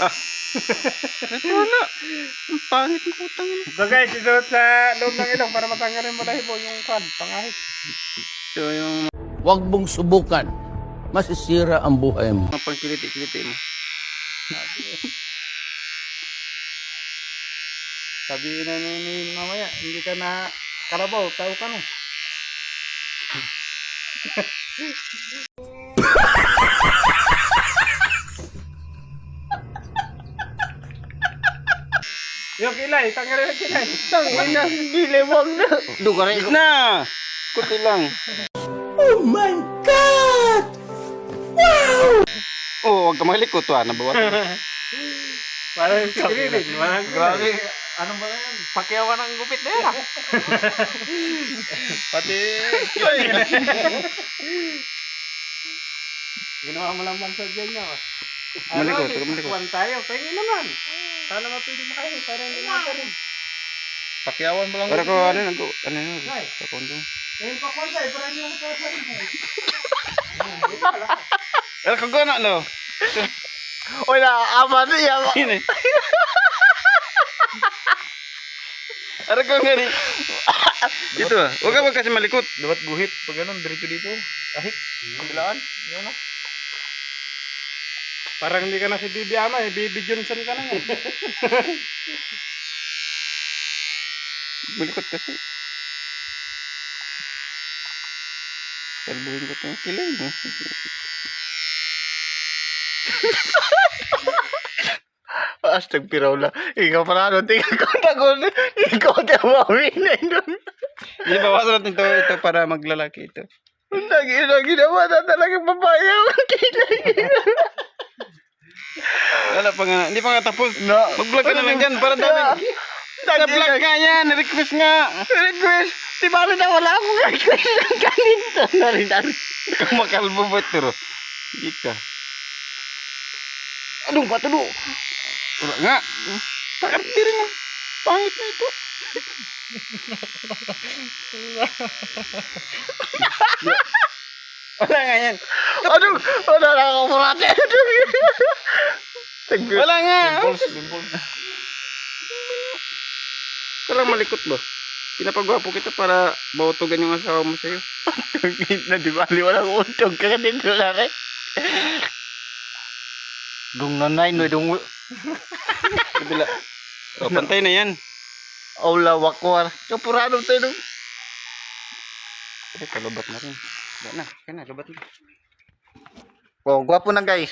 Ah. Ito na. Ang pangit ng putang ina. So guys, isuot sa loob ng ilong para matanggalin mo lahibo yung kan, pangahit. Ito yung Huwag mong subukan. Masisira ang buhay mo. mga pangkiliti-kiliti mo. Sabihin na ni, ni mamaya, hindi ka na karabaw, tao ka na. Yung kilay, tanggalin yung kilay. Tangina, dili wag na. Dugarit na. Kuti lang. Oh my God! Oh, wag ka malikot to ah, nabawasan. Parang si parang Grabe. Ano ba yan? Pakyawan ng gupit na yan ah. Pati, Ginawa mo lang man sa dyan niya. Malikot, huwag malikot. Kuwan tayo, pengi naman. Sana mapili makain, para hindi natin rin. Pakyawan mo lang Para ko ano nag ano. Ay. Sa kondo. Ngayon pa kuwan tayo, para hindi natin kasarin. Pero kung gano'n no. Uy, nakakama na yan. Yun eh. Ara ko nga ni. Ito ah. Huwag ka wag kasi malikot. Dapat guhit. Pag ganun, dirito dito. Kahit. Kabilaan. Yun ah. Parang hindi ka na si Bibi Ama, eh. Bibi Johnson ka na nga. Malikot kasi. Kalbuhin ko ito yung kilay mo. Astag piraw na. Ikaw pa na tingnan ko na ko. Ikaw na mawinay nun. Hindi, bawasan natin ito, ito para maglalaki ito. Lagi na ginawa na talaga papaya ang kilay. Pa nga, hindi pa nga tapos. No. Mag-vlog ka na lang dyan para dami. Sa vlog nga yan, request nga. Request. Di ba na wala akong request ng ganito. Nari, nari. Ikaw makalbo ba ito? ro? Hindi ka. Anong ba ito? Wala nga. Pakarte rin ang pangit na ito. Wala nga yan. Anong? Wala na akong murate. Wala nga. Dimples, dimples. Parang malikot ba? Pinapagwapo kita para mautogan yung asawa mo sa'yo. na di ba? Wala akong untog ka dito na rin. Dung nanay no dung Kabila. O, pantay na yan. aula wakwar. Kapurado tayo dong. Eh, palubat na rin. Wala na. Kaya na, lubat na. Oh, gwapo na guys.